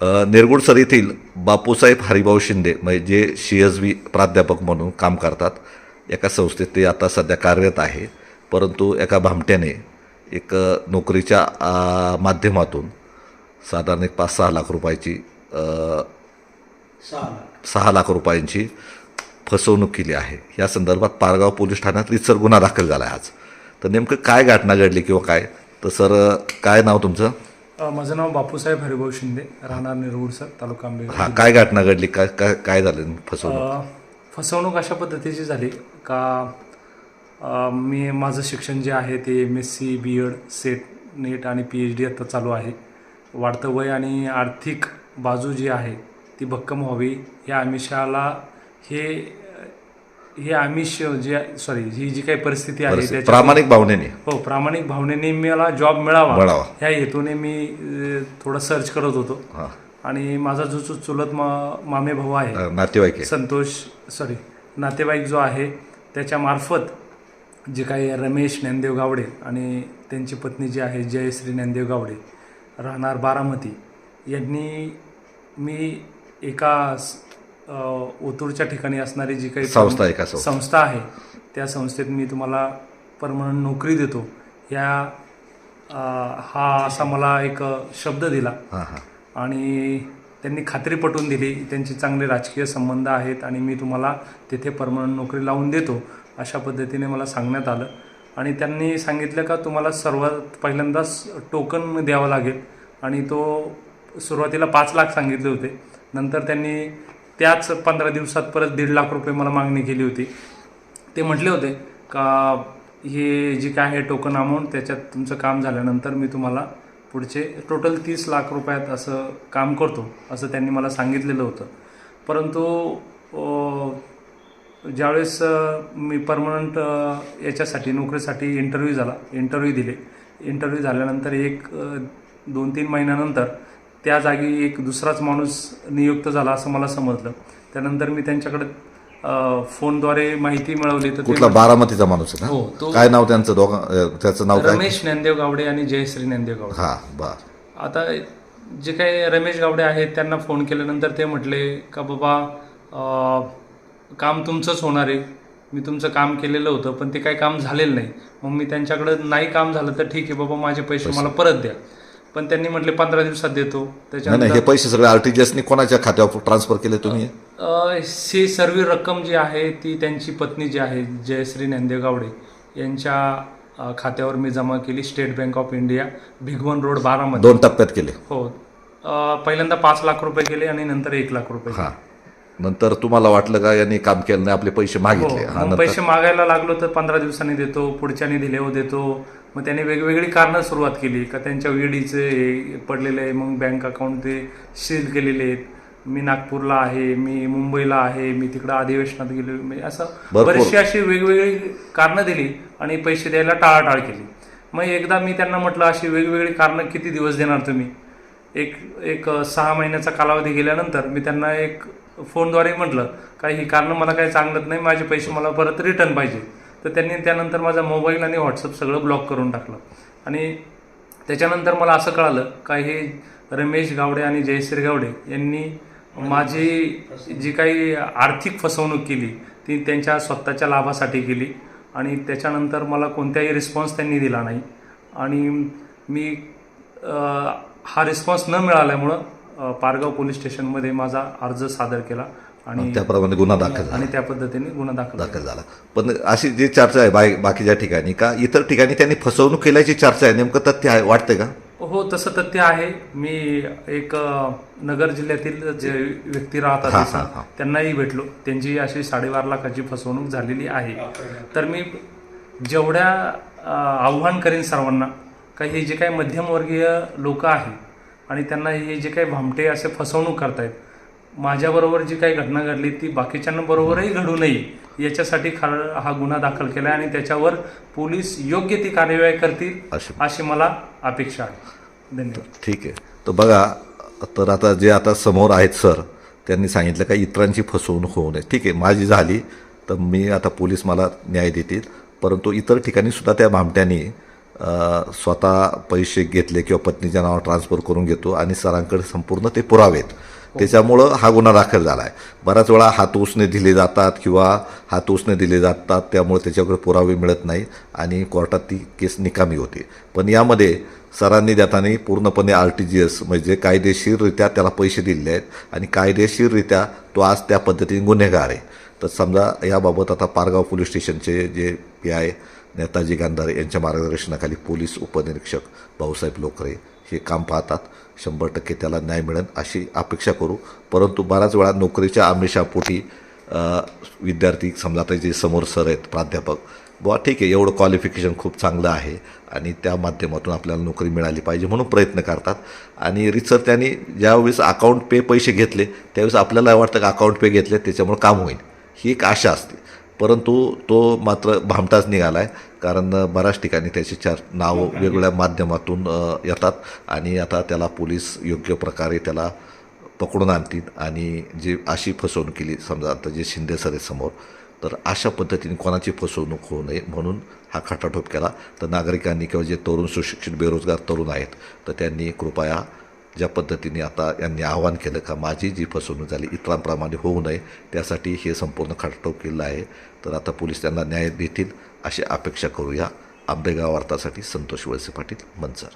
निरगुडसर येथील बापूसाहेब हरिभाऊ शिंदे म्हणजे जे सी एस बी प्राध्यापक म्हणून काम करतात एका संस्थेत ते आता सध्या कार्यरत आहे. परंतु एका भामट्याने एक नोकरीच्या माध्यमातून साधारण एक पाच सहा लाख रुपयाची सहा लाख रुपयांची फसवणूक केली आहे. या संदर्भात पारगाव पोलीस ठाण्यात रितसर गुन्हा दाखल झाला आहे आज. तर नेमकं काय घटना घडली किंवा काय? तर सर काय नाव तुमचं? माझं नाव बापूसाहेब हरिभाऊ शिंदे राहणार निरगुडसर तालुका आंबेगाव. हा काय घटना घडली? काय काय काय झालं फसवणूक? फसवणूक अशा पद्धतीची झाली का अ, मी माझं शिक्षण जे आहे ते M S C B Ed SET NET आणि पी एच डी आता चालू आहे. वाढतं वय आणि आर्थिक बाजू जी आहे ती भक्कम व्हावी या आमिषाला हे हे आमिष जे सॉरी ही जी काही परिस्थिती आहे त्याच्या प्रामाणिक भावनेने. हो प्रामाणिक भावनेने मला जॉब मिळावा. मिळावा. ह्या हेतूने मी अ, थोडं सर्च करत होतो. हा. आणि माझा जो जो चुलत मा मामे भाऊ आहे अ, नातेवाईक आहे. संतोष सॉरी नातेवाईक जो आहे त्याच्या मार्फत जे काही रमेश ज्ञानदेव गावडे आणि त्यांची पत्नी जी आहे जयश्री ज्ञानदेव गावडे राहणार बारामती यांनी मी एका स- ओतूरच्या ठिकाणी असणारी जी काही संस्था आहे का संस्था? आहे त्या संस्थेत मी तुम्हाला परमनंट नोकरी देतो. या हा असा मला एक शब्द दिला. आणि त्यांनी खात्री पटवून दिली त्यांचे चांगले राजकीय संबंध आहेत आणि मी तुम्हाला तिथे परमनंट नोकरी लावून देतो अशा पद्धतीने मला सांगण्यात आलं. आणि त्यांनी सांगितलं का तुम्हाला सर्वात पहिल्यांदाच टोकन द्यावं लागेल. आणि तो सुरुवातीला पाच लाख सांगितले होते. नंतर त्यांनी त्याच पंधरा दिवसात परत दीड लाख रुपये मला मागणी केली होती. ते म्हटले होते का हे जे काय आहे टोकन अमाऊंट त्याच्यात तुमचं काम झाल्यानंतर मी तुम्हाला पुढचे टोटल तीस लाख रुपयात असं काम करतो असं त्यांनी मला सांगितलेलं होतं. परंतु ज्यावेळेस मी परमनंट याच्यासाठी नोकरीसाठी इंटरव्ह्यू झाला इंटरव्ह्यू दिले. इंटरव्ह्यू झाल्यानंतर एक दोन तीन महिन्यानंतर त्या जागी एक दुसराच माणूस नियुक्त झाला असं मला समजलं. त्यानंतर मी त्यांच्याकडे फोनद्वारे माहिती मिळवली. तर कुठला बारामतीचा माणूस आहे हो, तो- काय नाव त्यांचं दोघं त्याचं नाव रमेश ज्ञानदेव गावडे आणि जयश्री ज्ञानदेव गावडे. हा बर. आता जे काही रमेश गावडे आहेत त्यांना फोन केल्यानंतर ते म्हटले का बाबा काम तुमचंच होणार आहे. मी तुमचं काम केलेलं होतं पण ते काही काम झालेलं नाही. मग मी त्यांच्याकडं नाही काम झालं तर ठीक आहे बाबा माझे पैसे. मला परत द्या. पण त्यांनी म्हटले पंधरा दिवसात देतो. नाही नाही त्याच्यानंतर हे पैसे सगळे आरटीजीएसनी कोणाच्या खात्यावर ट्रान्सफर केले तुम्ही? ही सर्व रक्कम जी आहे ती त्यांची पत्नी जी आहे जयश्री ज्ञानदेव गावडे यांच्या अ, खात्यावर मी जमा केली State Bank of India Bhigwan road बारामध्ये. दोन टप्प्यात केले. हो. अ, पहिल्यांदा पाच लाख रुपये गेले आणि नंतर एक लाख रुपये हा. नंतर तुम्हाला वाटलं का यांनी काम केलं नाही आपले पैसे मागितले? हा मग नंतर? पैसे मागायला लागलो तर पंधरा दिवसांनी देतो पुढच्यानी दिले हो देतो. मग त्याने वेगवेगळी कारणं सुरुवात केली का त्यांच्या वेडीचे हे पडलेले आहे मग बँक अकाउंट ते सील केलेले आहेत. मी नागपूरला आहे मी मुंबईला आहे मी तिकडं अधिवेशनात गेलो म्हणजे असं भरपूर. बरीचशी अशी वेगवेगळी कारणं दिली आणि पैसे द्यायला टाळाटाळ केली. मग एकदा मी त्यांना म्हटलं अशी वेगवेगळी कारणं किती दिवस देणार तुम्ही? एक एक सहा महिन्याचा कालावधी गेल्यानंतर मी त्यांना एक फोनद्वारे म्हटलं काही ही कारणं मला काही चांगलत नाही माझे पैसे मला परत रिटर्न पाहिजे. तर त्यांनी त्यानंतर माझा मोबाईल आणि व्हॉट्सअप सगळं ब्लॉक करून टाकलं. आणि त्याच्यानंतर मला असं कळालं का हे रमेश गावडे आणि जयश्री गावडे यांनी माझी जी काही आर्थिक फसवणूक केली ती त्यांच्या स्वतःच्या लाभासाठी केली आणि त्याच्यानंतर मला कोणत्याही रिस्पॉन्स त्यांनी दिला नाही. आणि मी आ, हा रिस्पॉन्स न मिळाल्यामुळं पारगाव पोलीस स्टेशनमध्ये माझा अर्ज सादर केला आणि त्याप्रमाणे गुन्हा दाखल झाला. आणि त्या पद्धतीने गुन्हा दाखल दाखल झाला. पण अशी जी चर्चा आहे बाय बाकीच्या ठिकाणी का? इतर ठिकाणी त्यांनी फसवणूक केल्याची चर्चा आहे. नेमकं तथ्य आहे वाटते का? हो तसं तथ्य आहे. मी एक नगर जिल्ह्यातील जे व्यक्ती राहतात. त्यांनाही भेटलो. त्यांची अशी साडेबारा लाखाची फसवणूक झालेली आहे. तर मी जेवढ्या आव्हान करीन सर्वांना का हे जे काही मध्यमवर्गीय लोक आहेत आणि त्यांना हे जे काही भामटे असे फसवणूक करतायत माझ्याबरोबर जी काही घटना घडली ती बाकीच्यांना बरोबरही घडू नये याच्यासाठी खर हा गुन्हा दाखल केला आणि त्याच्यावर पोलीस योग्य ती कार्यवाही करतील अशी अशी मला अपेक्षा आहे. धन्यवाद. ठीक आहे. तर बघा तर आता जे आता समोर आहेत सर त्यांनी सांगितलं का इतरांची फसवणूक होऊ नये. ठीक आहे माझी झाली तर मी आता पोलीस मला न्याय देतील परंतु इतर ठिकाणी सुद्धा त्या भामट्यांनी स्वतः पैसे घेतले किंवा पत्नीच्या नावावर ट्रान्सफर करून घेतो आणि सरांकडे संपूर्ण ते पुरावेत. त्याच्यामुळं हा गुन्हा दाखल झाला आहे बऱ्याच वेळा हात उसने दिले जातात किंवा हात उसने दिले जातात त्यामुळे त्याच्याकडे पुरावे मिळत नाही आणि कोर्टात ती केस निकामी होते. पण यामध्ये सरांनी देताना पूर्णपणे आर टी जी एस म्हणजे कायदेशीररित्या त्याला पैसे दिलेले आहेत आणि कायदेशीररित्या तो आज त्या पद्धतीने गुन्हेगार आहे. तर समजा याबाबत आता पारगाव पोलीस स्टेशनचे जे पी आय नेताजी गांधारे यांच्या मार्गदर्शनाखाली पोलीस उपनिरीक्षक भाऊसाहेब लोकरे हे काम पाहतात. शंभर टक्के त्याला न्याय मिळेल अशी अपेक्षा करू. परंतु बऱ्याच वेळा नोकरीच्या आमिषापोटी विद्यार्थी समजा आता जे समोर सर आहेत प्राध्यापक बुवा ठीक आहे एवढं क्वालिफिकेशन खूप चांगलं आहे आणि त्या माध्यमातून आपल्याला नोकरी मिळाली पाहिजे म्हणून प्रयत्न करतात. आणि रिसर त्यांनी ज्यावेळेस अकाउंट पे पैसे घेतले त्यावेळेस आपल्याला वाटतं की अकाउंट पे घेतले त्याच्यामुळे काम होईल. ही एक आशा असते. परंतु तो मात्र भामटाच निघाला आहे कारण बऱ्याच ठिकाणी त्याचे चार नाव वेगवेगळ्या माध्यमातून येतात आणि आता त्याला पोलीस योग्य प्रकारे त्याला पकडून आणतील आणि जे अशी फसवणूक केली समजा आता जे शिंदे सर आहेत समोर तर अशा पद्धतीने कोणाची फसवणूक होऊ नये म्हणून हा खटाटोप केला. तर नागरिकांनी किंवा जे तरुण सुशिक्षित बेरोजगार तरुण आहेत तर त्यांनी कृपया ज्या पद्धतीने आता यांनी आवाहन केलं का माझी जी फसवणूक झाली इतरांप्रमाणे होऊ नये त्यासाठी हे संपूर्ण खटाटोप केलं आहे. तर आता पोलीस त्यांना न्याय देतील अशी अपेक्षा करूया. आंबेगाव वार्तासाठी संतोष वळसे पाटील मंचर.